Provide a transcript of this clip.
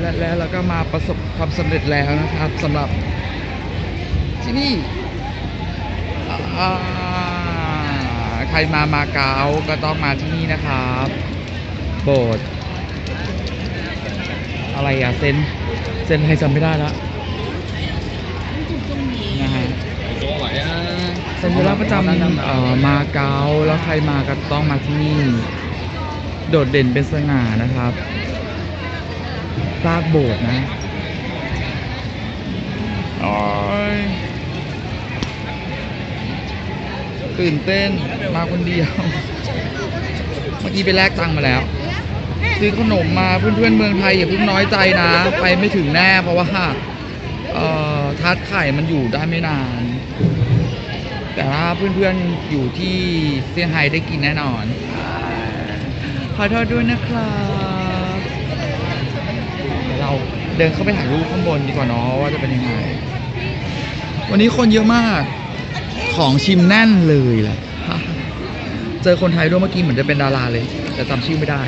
และแล้วเราก็มาประสบความสำเร็จแล้วนะครับสำหรับที่นี่ใครมามาเก๊าก็ต้องมาที่นี่นะครับ โบสถ์อะไรอะเซนเซนอะไรจำไม่ได้ละนะฮะสัญลักษณ์ประจำเอ่อมาเก๊าแล้วใครมาก็ต้องมาที่นี่ โดดเด่นเป็นสง่านะครับ ซากโบสถ์นะโอ้ยตื่นเต้นมาคนเดียว เมื่อกี้ไปแลกตังค์มาแล้ว ซื้อขนมมาเพื่อนๆเมืองไทยอย่าเพิ่งน้อยใจนะ ไปไม่ถึงแน่เพราะว่าเอ่อทัดไข่มันอยู่ได้ไม่นาน แต่ถ้าเพื่อนๆอยู่ที่เซี่ยงไฮ้ได้กินแน่นอน ขอโทษด้วยนะครับ เดินเข้าไปถ่ายรูปข้างบนดีกว่าเนาะว่าจะเป็นยังไง วันนี้คนเยอะมาก ของชิมแน่นเลยแหละ เจอคนไทยด้วยเมื่อกี้เหมือนจะเป็นดาราเลย แต่จำชื่อไม่ได้